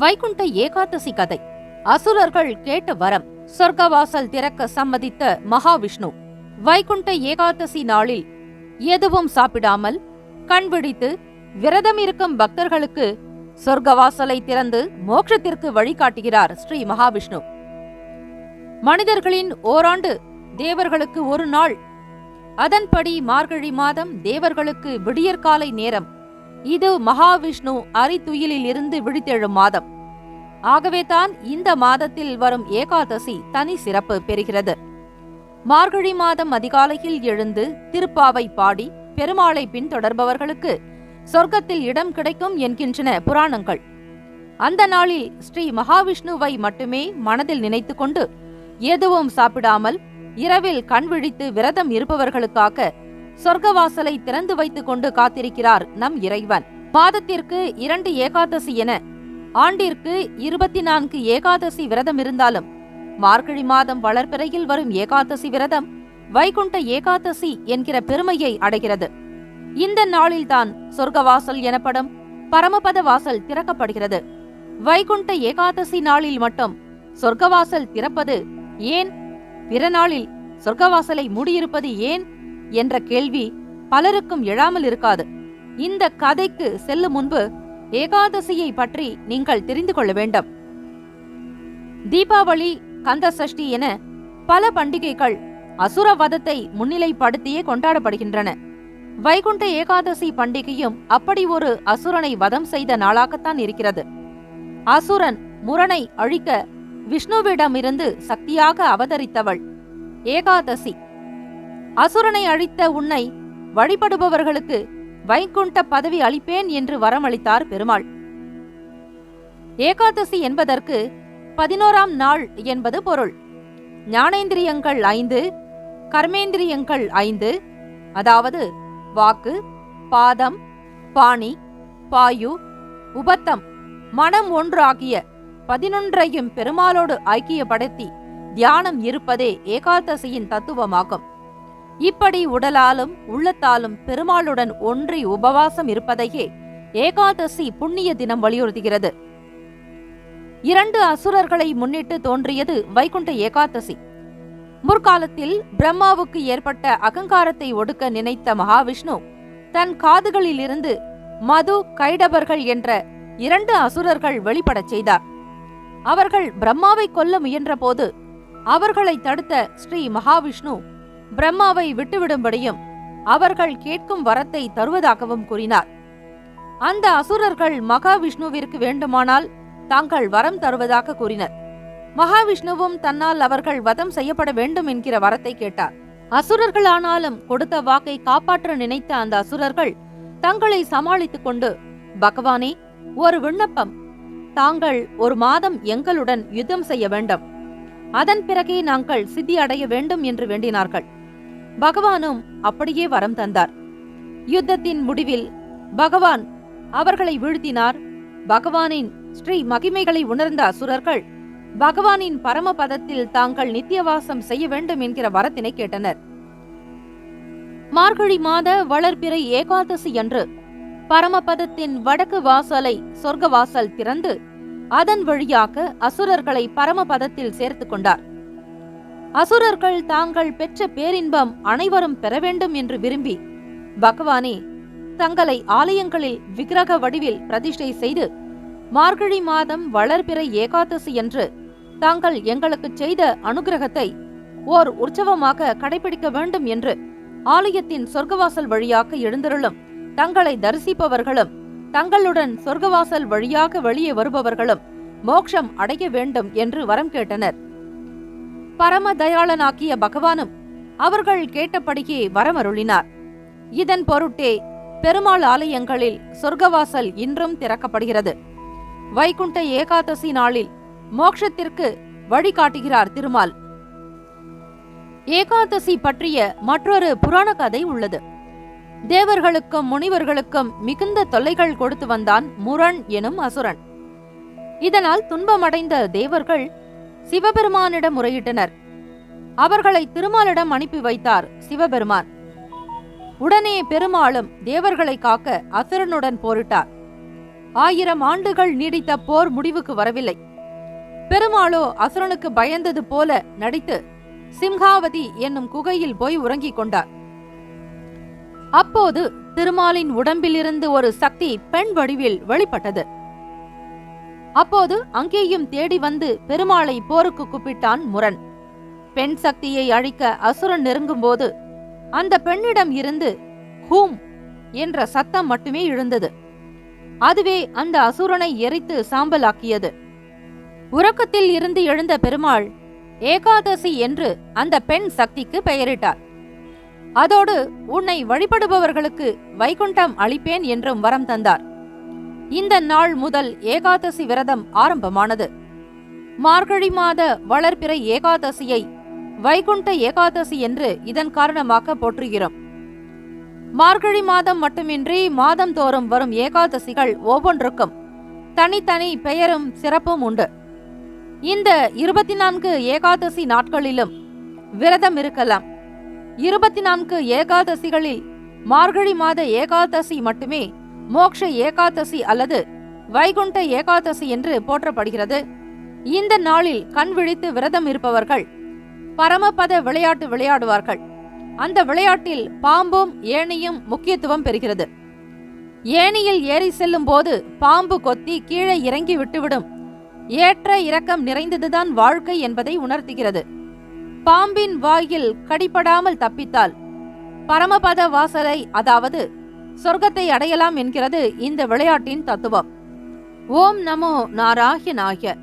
வைகுண்ட ஏகாதசி கதை. அசுரர்கள் கேட்ட வரம் சொர்க்கவாசல் திறக்க சம்மதித்த மகாவிஷ்ணு. வைகுண்ட ஏகாதசி நாளில் எதுவும் சாப்பிடாமல் கண் விழித்து விரதம் இருக்கும் பக்தர்களுக்கு சொர்க்கவாசலை திறந்து மோட்சத்திற்கு வழிகாட்டுகிறார் ஸ்ரீ மகாவிஷ்ணு. மனிதர்களின் ஓராண்டு தேவர்களுக்கு ஒரு நாள். அதன்படி மார்கழி மாதம் தேவர்களுக்கு விடியற்காலை நேரம். இது மகாவிஷ்ணு அரித்துயிலில் இருந்து விழித்தெழும் மாதம். ஆகவே தான் இந்த மாதத்தில் வரும் ஏகாதசி தனி சிறப்பு பெறுகிறது. மார்கழி மாதம் அதிகாலையில் எழுந்து திருப்பாவை பாடி பெருமாளை பின்தொடர்பவர்களுக்கு சொர்க்கத்தில் இடம் கிடைக்கும் என்கின்றன புராணங்கள். அந்த நாளில் ஸ்ரீ மகாவிஷ்ணுவை மட்டுமே மனதில் நினைத்துக்கொண்டு எதுவும் சாப்பிடாமல் இரவில் கண் விழித்து விரதம் இருப்பவர்களுக்காக சொர்க்கவாசலை திறந்து வைத்துக் கொண்டு காத்திருக்கிறார் நம் இறைவன். பாதத்திற்கு இரண்டு ஏகாதசி என ஆண்டிற்கு இருபத்தி நான்கு ஏகாதசி விரதம் இருந்தாலும் மார்கழி மாதம் வளர்பிறையில் வரும் ஏகாதசி விரதம் வைகுண்ட ஏகாதசி என்கிற பெருமையை அடைகிறது. இந்த நாளில்தான் சொர்க்கவாசல் எனப்படும் பரமபத வாசல் திறக்கப்படுகிறது. வைகுண்ட ஏகாதசி நாளில் மட்டும் சொர்க்கவாசல் திறப்பது ஏன்? பிற நாளில் சொர்க்கவாசலை மூடியிருப்பது ஏன்? என்ற கேள்வி பலருக்கும் எழாமல் இருக்காது. இந்த கதைக்கு செல்லும் முன்பு ஏகாதசியை பற்றி நீங்கள் தெரிந்து கொள்ள வேண்டும். தீபாவளி கந்த சஷ்டி என பல பண்டிகைகள் அசுரவதத்தை முன்னிலைப்படுத்தியே கொண்டாடப்படுகின்றன. வைகுண்ட ஏகாதசி பண்டிகையும் அப்படி ஒரு அசுரனை வதம் செய்த நாளாகத்தான் இருக்கிறது. அசுரன் முரனை அழிக்க விஷ்ணுவிடமிருந்து சக்தியாக அவதரித்தவள் ஏகாதசி. அசுரனை அழித்த உன்னை வழிபடுபவர்களுக்கு வைகுண்ட பதவி அளிப்பேன் என்று வரமளித்தார் பெருமாள். ஏகாதசி என்பதற்கு பதினோராம் நாள் என்பது பொருள். ஞானேந்திரியங்கள் ஐந்து கர்மேந்திரியங்கள் ஐந்து அதாவது வாக்கு பாதம் பாணி பாயு உபத்தம் மனம் ஒன்று ஆகிய பதினொன்றையும் பெருமாளோடு ஐக்கியப்படுத்தி தியானம் இருப்பதே ஏகாதசியின் தத்துவமாகும். இப்படி உடலாலும் உள்ளத்தாலும் பெருமாளுடன் ஒன்றி உபவாசம் இருப்பதையே ஏகாதசி புண்ணிய தினம் வலியுறுத்துகிறது. இரண்டு அசுரர்களை முன்னிட்டு தோன்றியது வைகுண்ட ஏகாதசி. முற்காலத்தில் பிரம்மாவுக்கு ஏற்பட்ட அகங்காரத்தை ஒடுக்க நினைத்த மகாவிஷ்ணு தன் காதுகளிலிருந்து மது கைடபர்கள் என்ற இரண்டு அசுரர்கள் வெளிப்படச் செய்தார். அவர்கள் பிரம்மாவை கொல்ல முயன்றபோது அவர்களை தடுத்த ஸ்ரீ மகாவிஷ்ணு பிரம்மாவை விட்டுவிடும்படியும் அவர்கள் கேட்கும் வரத்தை தருவதாகவும் கூறினார். அந்த அசுரர்கள் மகாவிஷ்ணுவிற்கு வேண்டுமானால் தாங்கள் வரம் தருவதாக கூறினர். மகாவிஷ்ணுவும் தன்னால் அவர்கள் வதம் செய்யப்பட வேண்டும் என்கிற வரத்தை கேட்டார். அசுரர்களானாலும் கொடுத்த வாக்கை காப்பாற்ற நினைத்த அந்த அசுரர்கள் தங்களை சமாளித்துக் கொண்டு பகவானே ஒரு விண்ணப்பம். தாங்கள் ஒரு மாதம் எங்களுடன் யுத்தம் செய்ய வேண்டும். அதன் பிறகே நாங்கள் சித்தி அடைய வேண்டும் என்று வேண்டினார்கள். பகவானும் அப்படியே வரம் தந்தார். யுத்தத்தின் முடிவில் பகவான் அவர்களை வீழ்த்தினார். பகவானின் ஸ்ரீ மகிமைகளை உணர்ந்த அசுரர்கள் பகவானின் பரமபதத்தில் தாங்கள் நித்தியவாசம் செய்ய வேண்டும் என்கிற வரத்தினை கேட்டனர். மார்கழி மாத வளர்பிறை ஏகாதசி அன்று பரமபதத்தின் வடக்கு வாசலை சொர்க்க வாசல் திறந்து அதன் வழியாக அசுரர்களை பரமபதத்தில் சேர்த்துக் கொண்டார். அசுரர்கள் தாங்கள் பெற்ற பேரின்பம் அனைவரும் பெற வேண்டும் என்று விரும்பி பகவானே தங்களை ஆலயங்களில் விக்கிரக வடிவில் பிரதிஷ்டை செய்து மார்கழி மாதம் வளர்பிறை ஏகாதசி என்று தாங்கள் எங்களுக்கு செய்த அனுகிரகத்தை ஓர் உற்சவமாக கடைபிடிக்க வேண்டும் என்று ஆலயத்தின் சொர்க்கவாசல் வழியாக எழுந்தருளும் தங்களை தரிசிப்பவர்களும் தங்களுடன் சொர்க்கவாசல் வழியாக வெளியே வருபவர்களும் மோட்சம் அடைய வேண்டும் என்று வரம் கேட்டனர். பரம தயாளனாக்கிய பகவானும் அவர்கள் கேட்டபடியே வரமருளினார். இதன் பொருட்டே பெருமாள் ஆலயங்களில் சொர்க்கவாசல் இன்றும் திறக்கப்படுகிறது. வைகுண்ட ஏகாதசி நாளில் மோட்சத்திற்கு வழிகாட்டுகிறார் திருமால். ஏகாதசி பற்றிய மற்றொரு புராண கதை உள்ளது. தேவர்களுக்கும் முனிவர்களுக்கும் மிகுந்த தொல்லைகள் கொடுத்து வந்தான் முரண் எனும் அசுரன். இதனால் துன்பமடைந்த தேவர்கள் சிவபெருமானிடம் முறையிட்டனர். அவர்களை திருமாலிடம் அனுப்பி வைத்தார் சிவபெருமான். உடனே பெருமாளும் தேவர்களை காக்க அசுரனுடன் போரிட்டார். ஆயிரம் ஆண்டுகள் நீடித்த போர் முடிவுக்கு வரவில்லை. பெருமாளோ அசுரனுக்கு பயந்தது போல நடித்து சிம்ஹாவதி என்னும் குகையில் போய் உறங்கிக் கொண்டார். அப்போது திருமாலின் உடம்பிலிருந்து ஒரு சக்தி பெண் வடிவில் வெளிப்பட்டது. அப்போது அங்கேயும் தேடி வந்து பெருமாளை போருக்கு கூப்பிட்டான் முரண். பெண் சக்தியை அழிக்க அசுரன் நெருங்கும்போது அந்த பெண்ணிடம் இருந்து ஹூம்! என்ற சத்தம் மட்டுமே எழுந்தது. அதுவே அந்த அசுரனை எரித்து சாம்பலாக்கியது. உறக்கத்தில் இருந்து எழுந்த பெருமாள் ஏகாதசி என்று அந்த பெண் சக்திக்கு பெயரிட்டார். அதோடு உன்னை வழிபடுபவர்களுக்கு வைகுண்டம் அளிப்பேன் என்றும் வரம் தந்தார். இந்த நாள் முதல் ஏகாதசி விரதம் ஆரம்பமானது. மார்கழி மாத வளர்பிறை ஏகாதசியை வைகுண்ட ஏகாதசி என்று இதன் காரணமாக போற்றுகிறோம். மார்கழி மாதம் மட்டுமின்றி மாதம் தோறும் வரும் ஏகாதசிகள் ஒவ்வொன்றுக்கும் தனித்தனி பெயரும் சிறப்பும் உண்டு. இந்த இருபத்தி நான்கு ஏகாதசி நாட்களிலும் விரதம் இருக்கலாம். இருபத்தி நான்கு ஏகாதசிகளில் மார்கழி மாத ஏகாதசி மட்டுமே மோக்ஷ ஏகாதசி அல்லது வைகுண்ட ஏகாதசி என்று போற்றப்படுகிறது. இந்த நாளில் கண் விழித்து விரதம் இருப்பவர்கள் பரமபத விளையாட்டு விளையாடுவார்கள். அந்த விளையாட்டில் பாம்பும் ஏணியும் முக்கியத்துவம் பெறுகிறது. ஏணியில் ஏறி செல்லும் போது பாம்பு கொத்தி கீழே இறங்கி விட்டுவிடும். ஏற்ற இரக்கம் நிறைந்ததுதான் வாழ்க்கை என்பதை உணர்த்துகிறது. பாம்பின் வாயில் கடிபடாமல் தப்பித்தால் பரமபத வாசலை அதாவது சொர்க்கத்தை அடையலாம் என்கிறது இந்த விளையாட்டின் தத்துவம். ஓம் நமோ நாராகிய நாகிய